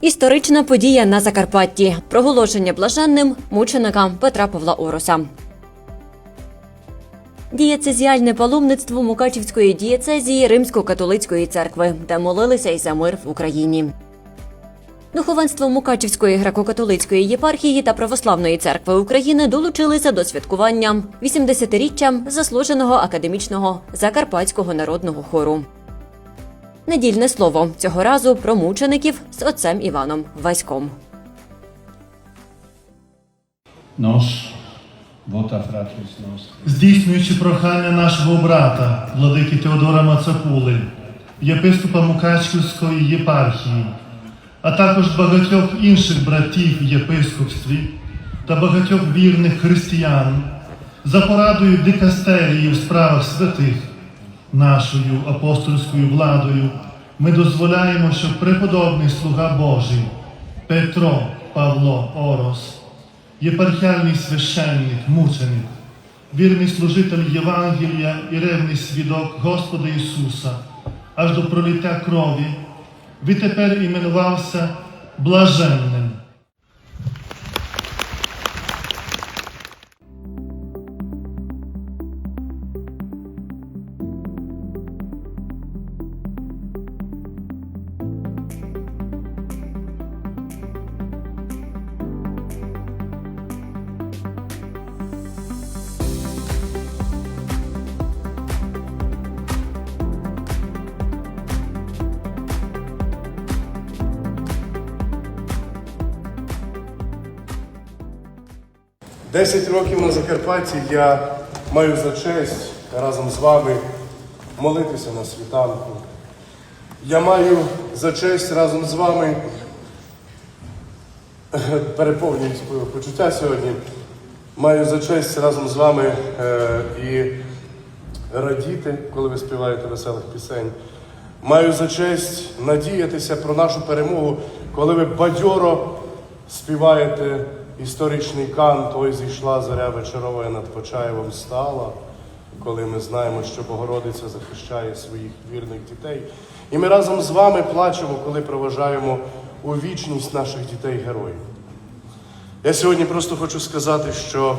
Історична подія на Закарпатті. Проголошення блаженним мученика Петра Павла Ороса. Дієцезіальне паломництво Мукачівської дієцезії Римсько-католицької церкви, де молилися й за мир в Україні. Духовенство Мукачівської греко-католицької єпархії та Православної церкви України долучилися до святкування 80-річчя заслуженого академічного Закарпатського народного хору. Недільне слово цього разу про мучеників з отцем Іваном Васьком. Nostri. здійснюючи прохання нашого брата, владики Теодора Мацапули, єпископа Мукачківської єпархії, а також багатьох інших братів в єпископстві та багатьох вірних християн за порадою дикастерії в справах святих, нашою апостольською владою, ми дозволяємо, щоб преподобний слуга Божий Петро Павло Орос єпархіальний священник, мученик, вірний служитель Євангелія і ревний свідок Господа Ісуса, аж до пролиття крові, відтепер іменувався блаженним. Десять років на Закарпатті я маю за честь разом з вами молитися на світанку. Я маю за честь разом з вами переповнюють свої почуття сьогодні. Маю за честь разом з вами е, і радіти, коли ви співаєте веселих пісень. Маю за честь надіятися про нашу перемогу, коли ви бадьоро співаєте історичний кант Ой зійшла заря вечорова над Почаєвом стала, коли ми знаємо, що Богородиця захищає своїх вірних дітей. І ми разом з вами плачемо, коли проважаємо у вічність наших дітей-героїв. Я сьогодні просто хочу сказати, що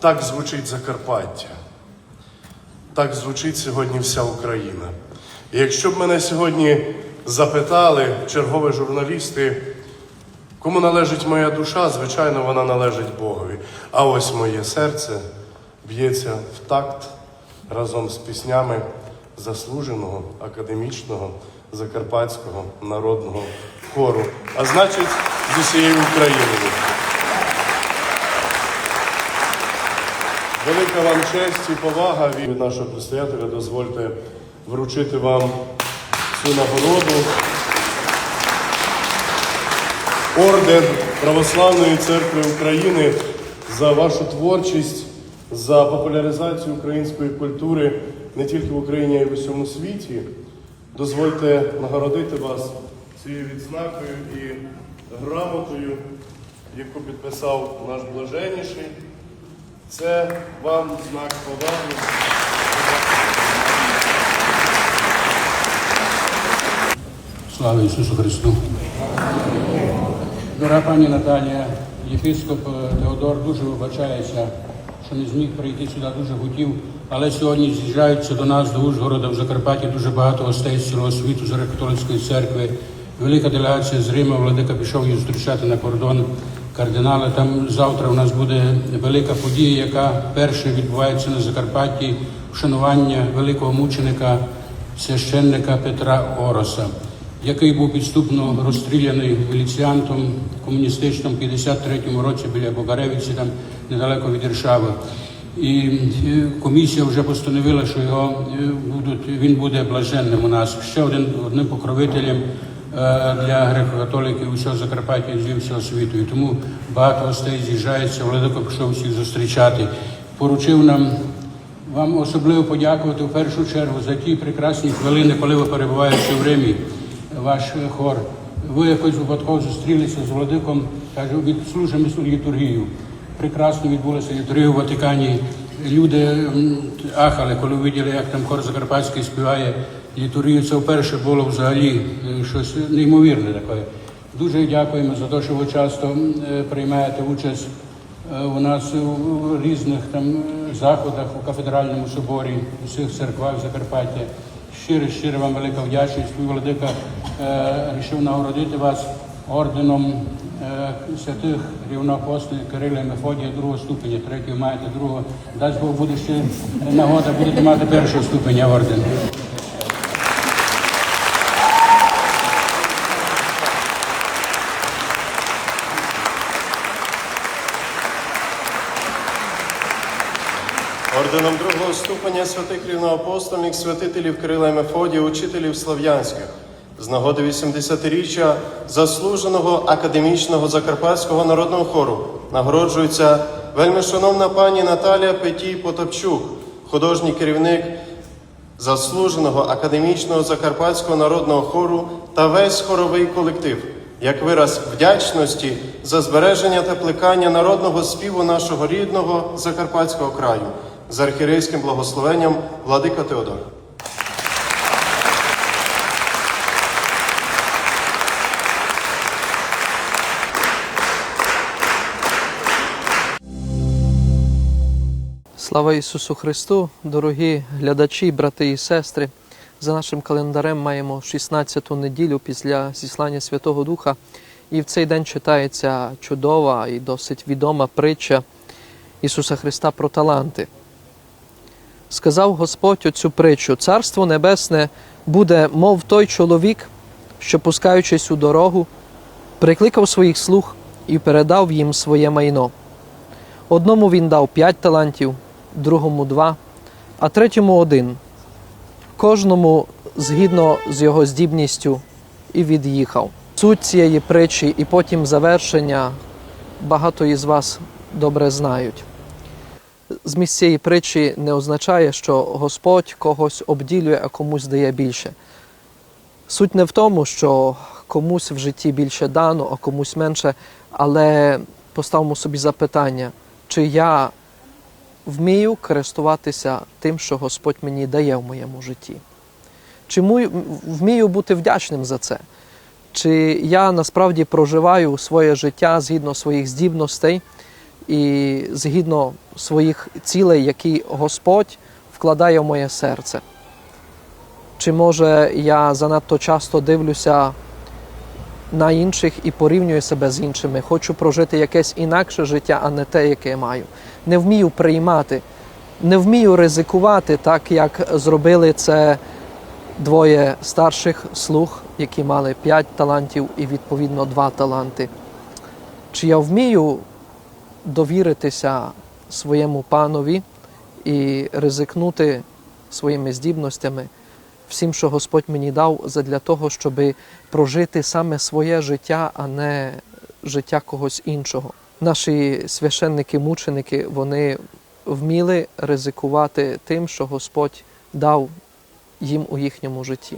так звучить Закарпаття. Так звучить сьогодні вся Україна. І якщо б мене сьогодні запитали чергові журналісти, кому належить моя душа, звичайно, вона належить Богові. А ось моє серце б'ється в такт разом з піснями заслуженого академічного закарпатського народного хору, а значить, з усією Україною. Велика вам честь і повага від нашого предстоятеля. Дозвольте вручити вам цю нагороду. Орден Православної церкви України за вашу творчість, за популяризацію української культури не тільки в Україні, а й в усьому світі. Дозвольте нагородити вас цією відзнакою і грамотою, яку підписав наш блаженніший. Це вам знак поваги. Слава Ісусу Христу! Дорога пані Наталія, єпископ Теодор дуже вибачається, що не зміг прийти сюди, дуже хотів, але сьогодні з'їжджаються до нас, до Ужгорода, в Закарпатті дуже багато гостей з цілого світу, з католицької церкви. Велика делегація з Рима, владика пішов її зустрічати на кордон кардинала. Там завтра у нас буде велика подія, яка перша відбувається на Закарпатті, вшанування великого мученика, священника Петра Ороса який був підступно розстріляний міліціантом комуністичним в 53-му році біля Богаревиці, там недалеко від Іршави. І е, комісія вже постановила, що його е, будуть, він буде блаженним у нас. Ще один одним покровителем е, для греко-католиків усього Закарпаття і всього світу. І тому багато гостей з'їжджається, Владико пішов всіх зустрічати. Поручив нам вам особливо подякувати в першу чергу за ті прекрасні хвилини, коли ви перебуваєте в Римі, ваш хор. Ви якось випадково зустрілися з Владиком, кажу, відслужимо літургію. Прекрасно відбулася літургія в Ватикані. Люди ахали, коли виділи, як там хор Закарпатський співає літургію. Це вперше було взагалі е, щось неймовірне таке. Дуже дякуємо за те, що ви часто е, приймаєте участь е, у нас у різних там заходах у кафедральному соборі, у всіх церквах Закарпаття. Щиро, щиро вам велика вдячність. Мій владика е, рішив нагородити вас орденом е, святих рівноапостолів Кирила і Мефодія другого ступеня, третього маєте другого. Дасть Бог буде ще нагода, будете мати першого ступеня орден. Орденом другого ступеня святих рівноапостольних святителів Кирила і Мефодія, учителів слав'янських, з нагоди 80-річчя заслуженого академічного закарпатського народного хору нагороджується вельми шановна пані Наталія Петій Потопчук, художній керівник заслуженого академічного закарпатського народного хору та весь хоровий колектив, як вираз вдячності за збереження та плекання народного співу нашого рідного закарпатського краю з архірейським благословенням Владика Теодор. Слава Ісусу Христу, дорогі глядачі, брати і сестри. За нашим календарем маємо 16-ту неділю після зіслання Святого Духа, і в цей день читається чудова і досить відома притча Ісуса Христа про таланти. Сказав Господь оцю притчу: Царство Небесне буде, мов той чоловік, що, пускаючись у дорогу, прикликав своїх слуг і передав їм своє майно. Одному він дав п'ять талантів, другому два, а третьому один. Кожному згідно з його здібністю і від'їхав. Суть цієї притчі і потім завершення багато із вас добре знають. Зміст цієї притчі не означає, що Господь когось обділює, а комусь дає більше. Суть не в тому, що комусь в житті більше дано, а комусь менше, але поставимо собі запитання, чи я вмію користуватися тим, що Господь мені дає в моєму житті? Чи вмію бути вдячним за це? Чи я насправді проживаю своє життя згідно своїх здібностей і згідно своїх цілей, які Господь вкладає в моє серце? Чи може я занадто часто дивлюся на інших і порівнюю себе з іншими? Хочу прожити якесь інакше життя, а не те, яке я маю. Не вмію приймати, не вмію ризикувати так, як зробили це двоє старших слуг, які мали п'ять талантів і відповідно два таланти. Чи я вмію довіритися своєму панові і ризикнути своїми здібностями, всім, що Господь мені дав, задля того, щоб прожити саме своє життя, а не життя когось іншого. Наші священники-мученики вони вміли ризикувати тим, що Господь дав їм у їхньому житті.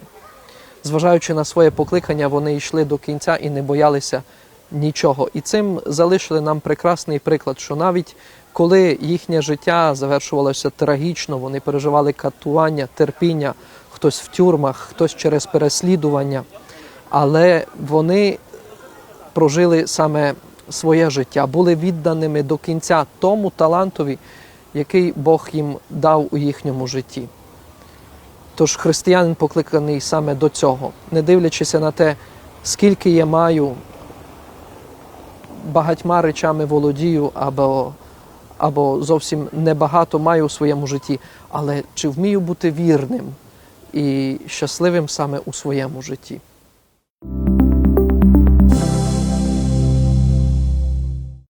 Зважаючи на своє покликання, вони йшли до кінця і не боялися нічого. І цим залишили нам прекрасний приклад, що навіть коли їхнє життя завершувалося трагічно, вони переживали катування, терпіння, хтось в тюрмах, хтось через переслідування, але вони прожили саме своє життя, були відданими до кінця тому талантові, який Бог їм дав у їхньому житті. Тож християнин покликаний саме до цього, не дивлячись на те, скільки я маю, багатьма речами володію або, або зовсім небагато маю у своєму житті, але чи вмію бути вірним і щасливим саме у своєму житті.